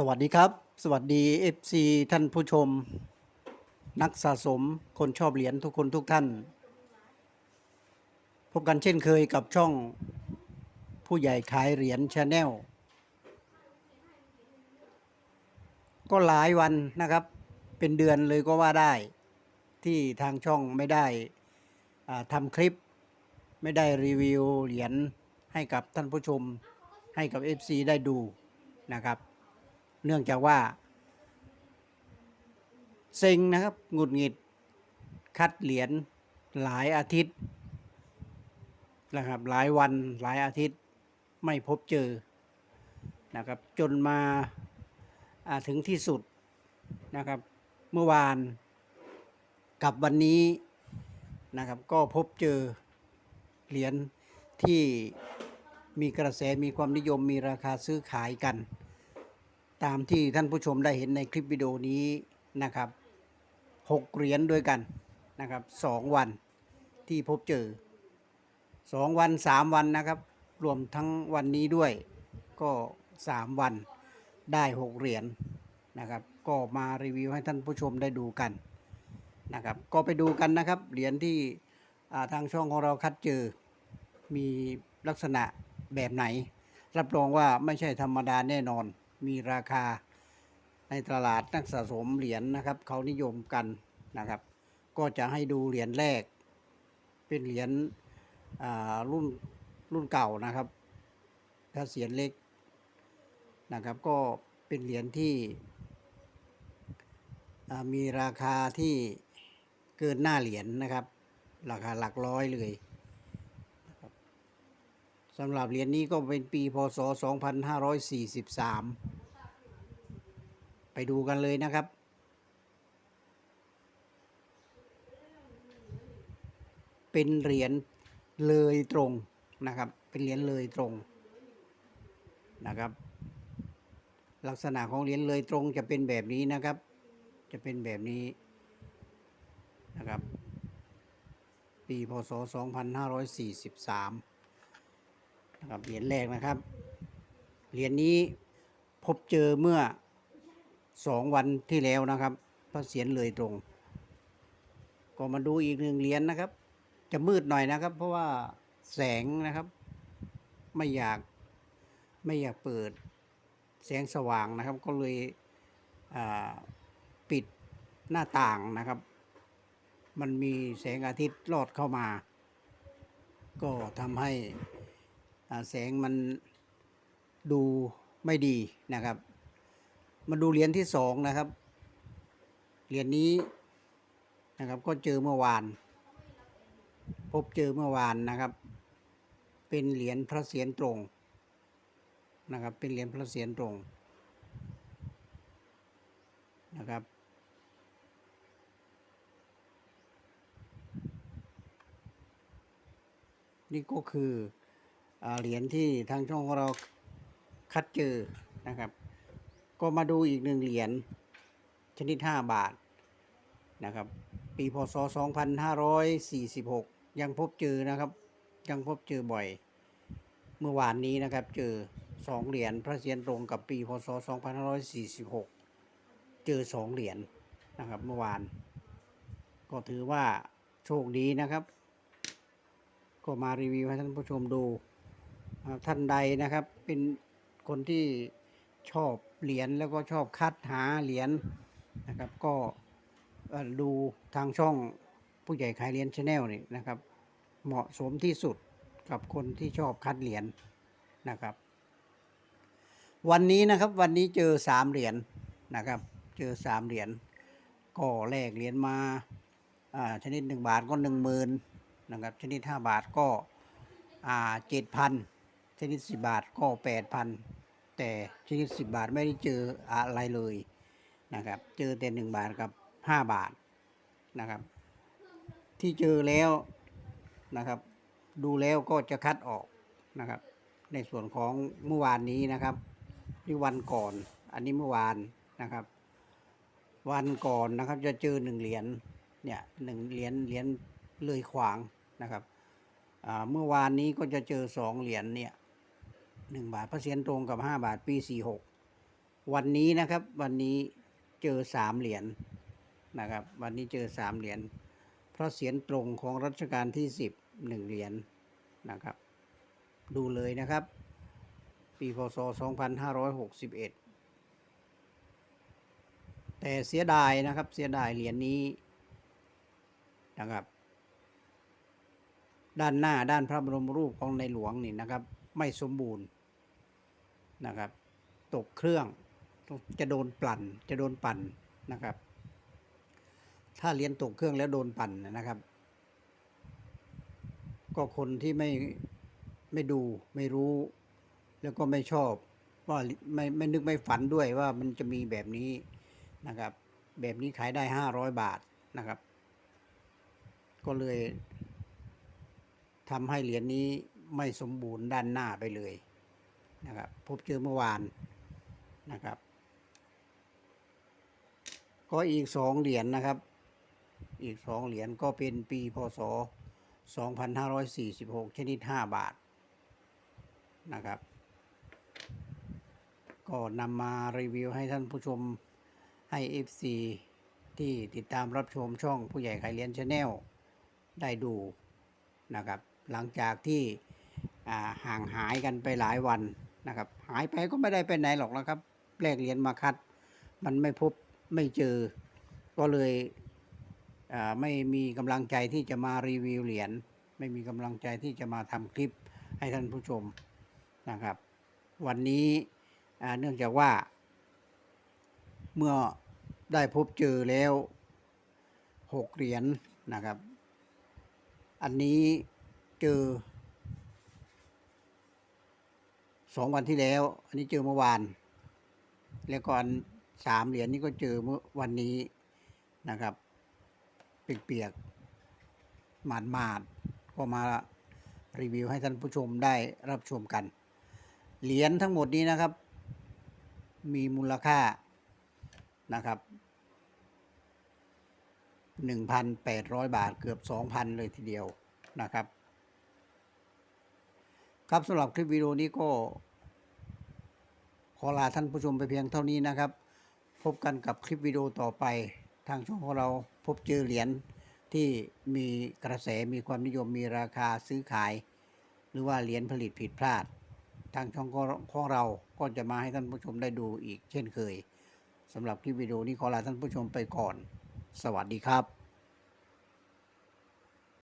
สวัสดีครับ สวัสดี FC ท่านผู้ชม นักสะสมคนชอบเหรียญทุกคนทุกท่าน พบกันเช่นเคยกับช่องผู้ใหญ่ขายเหรียญชาแนลก็หลายวันนะครับ เป็นเดือนเลยก็ว่าได้ ที่ทางช่องไม่ได้ทำคลิป ไม่ได้รีวิวเหรียญให้กับท่านผู้ชมให้กับ FC ได้ดูนะครับ เนื่องจากว่าเซ็งนะครับหงุดหงิดคัดเหรียญหลายอาทิตย์นะครับหลายวันหลายอาทิตย์ไม่พบเจอนะครับจนมาาถึงที่สุดนะครับเมื่อวานกับวันนี้นะครับก็พบเจอเหรียญที่มีกระแสมีความนิยมมีราคาซื้อขายกัน ตามที่ท่านผู้ชมได้เห็นในคลิปวิดีโอนี้นะครับหกเหรียญด้วยกันนะครับสองวันที่พบเจอสองวันสามวันนะครับ รวมทั้งวันนี้ด้วยก็สามวันได้หกเหรียญนะครับ ก็มารีวิวให้ท่านผู้ชมได้ดูกันนะครับ ก็ไปดูกันนะครับเหรียญที่ทางช่องของเราคัดเจอมีลักษณะแบบไหน รับรองว่าไม่ใช่ธรรมดาแน่นอน มีราคาในตลาดนักสะสมเหรียญนะครับ เขานิยมกันนะครับ ก็จะให้ดูเหรียญแรก เป็นเหรียญรุ่นรุ่นเก่านะครับ ถ้าเสียนเล็กนะครับ ก็เป็นเหรียญที่มีราคาที่เกินหน้าเหรียญนะครับ ราคาหลักร้อยเลย สำหรับเหรียญนี้ก็เป็นปีพศ 2543 ไปดูกันเลยนะครับ เป็นเหรียญเลยตรงนะครับ เป็นเหรียญเลยตรงนะครับ ลักษณะของเหรียญเลยตรงจะเป็นแบบนี้นะครับ จะเป็นแบบนี้นะครับ ปีพศ 2543 นะครับเหรียญแรกนะครับเหรียญนี้พบเจอเมื่อสองวันที่แล้วนะครับพระเสียรเลยตรง ก็มาดูอีกหนึ่งเหรียญนะครับ จะมืดหน่อยนะครับ เพราะว่าแสงนะครับ ไม่อยากไม่อยากเปิดแสงสว่างนะครับ ก็เลยปิดหน้าต่างนะครับ มันมีแสงอาทิตย์ลอดเข้ามา ก็ทำให้ แสงมันดูไม่ดีนะครับ มาดูเหรียญที่สองนะครับ เหรียญนี้นะครับก็เจอเมื่อวาน พบเจอเมื่อวานนะครับ เป็นเหรียญพระเศียรตรงนะครับ เป็นเหรียญพระเศียรตรงนะครับนี่ก็คือ เหรียญที่ทางช่องของเราคัดเจอนะครับ ก็มาดูอีกหนึ่งเหรียญชนิด 5 บาทนะครับ ปีพศ 2546 ยังพบเจอนะครับ ยังพบเจอบ่อย เมื่อวานนี้นะครับ เจอ 2 เหรียญพระเศียรตรงกับปีพศ 2546 เจอ 2 เหรียญนะครับเมื่อวาน ก็ถือว่าโชคดีนะครับ ก็มารีวิวให้ท่านผู้ชมดู ท่านใดนะครับ เป็นคนที่ชอบเหรียญแล้วก็ชอบคัดหาเหรียญนะครับ ก็ดูทางช่องผู้ใหญ่ขายเหรียญชาแนลนี่นะครับ เหมาะสมที่สุดกับคนที่ชอบคัดเหรียญนะครับ วันนี้นะครับวันนี้เจอสามเหรียญนะครับ เจอสามเหรียญก็แลกเหรียญมาอ่าชนิดหนึ่งบาทก็หนึ่งหมื่นนะครับชนิด5บาทก็อ่าเจ็ดพัน ชนิด10บาทก็แปดพันแต่ชนิด10บาทไม่ได้เจออะไรเลยนะครับ เจอแต่1บาทกับ5บาทนะครับ ที่เจอแล้วนะครับ ดูแล้วก็จะคัดออกนะครับ ในส่วนของเมื่อวานนี้นะครับนี่วันก่อน อันนี้เมื่อวานนะครับ วันก่อนนะครับจะเจอหนึ่งเหรียญเนี่ยหนึ่งเหรียญเหรียญเลยขวางนะครับอ่าเมื่อวานนี้ก็จะเจอสองเหรียญเนี่ย หนึ่งบาทพระเศียรตรงกับห้าบาทปีสี่หกวันนี้นะครับ วันนี้เจอสามเหรียญนะครับ วันนี้เจอสามเหรียญเพราะเสียนตรงของรัชกาลที่สิบหนึ่งเหรียญนะครับ ดูเลยนะครับ ปีพศ2561แต่เสียดายนะครับเสียดายเหรียญนี้นะครับ ด้านหน้าด้านพระบรมรูปของในหลวงนี่นะครับ ไม่สมบูรณ์ นะครับ ตกเครื่องจะโดนปั่นจะโดนปั่นนะครับ ถ้าเหรียญตกเครื่องแล้วโดนปั่นนะครับ ก็คนที่ไม่ไม่ดูไม่รู้ แล้วก็ไม่ชอบว่าไม่ไม่นึกไม่ฝันด้วยว่ามันจะมีแบบนี้นะครับ แบบนี้ขายได้ห้าร้อยบาทนะครับ ก็เลยทำให้เหรียญนี้ไม่สมบูรณ์ด้านหน้าไปเลย นะครับพบเจอเมื่อวานนะครับ ก็อีกสองเหรียญนะครับ อีกสองเหรียญก็เป็นปีพศ 2546 ชนิด 5 บาทนะครับ ก็นำมารีวิวให้ท่านผู้ชมให้ FC ที่ติดตามรับชมช่องผู้ใหญ่ขายเหรียญชาแนลได้ดูนะครับ หลังจากที่ห่างหายกันไปหลายวัน นะครับ หายไปก็ไม่ได้ไปไหนหรอกนะครับแลกเหรียญมาคัด มันไม่พบไม่เจอ ก็เลยไม่มีกำลังใจที่จะมารีวิวเหรียญไม่มีกำลังใจที่จะมาทำคลิปให้ท่านผู้ชมนะครับ วันนี้เนื่องจากว่า เมื่อได้พบเจอแล้วหกเหรียญนะครับ อันนี้เจอ สองวันที่แล้ว อันนี้เจอเมื่อวาน แล้วก็อันสามเหรียญนี้ก็เจอเมื่อวันนี้นะครับ เปียกๆหมาดๆก็มารีวิวให้ท่านผู้ชมได้รับชมกัน เหรียญทั้งหมดนี้นะครับ มีมูลค่านะครับ1,800 บาทเกือบ 2,000 เลยทีเดียวนะครับ ครับสำหรับคลิปวิดีโอนี้ก็ ขอลาท่านผู้ชมไปเพียงเท่านี้นะครับ พบกันกับคลิปวิดีโอต่อไป ทางช่องของเราพบเจอเหรียญที่มีกระแสมีความนิยมมีราคาซื้อขาย หรือว่าเหรียญผลิตผิดพลาด ทางช่องของเราก็จะมาให้ท่านผู้ชมได้ดูอีกเช่นเคยสำหรับคลิปวิดีโอนี้ขอลาท่านผู้ชมไปก่อน สวัสดีครับ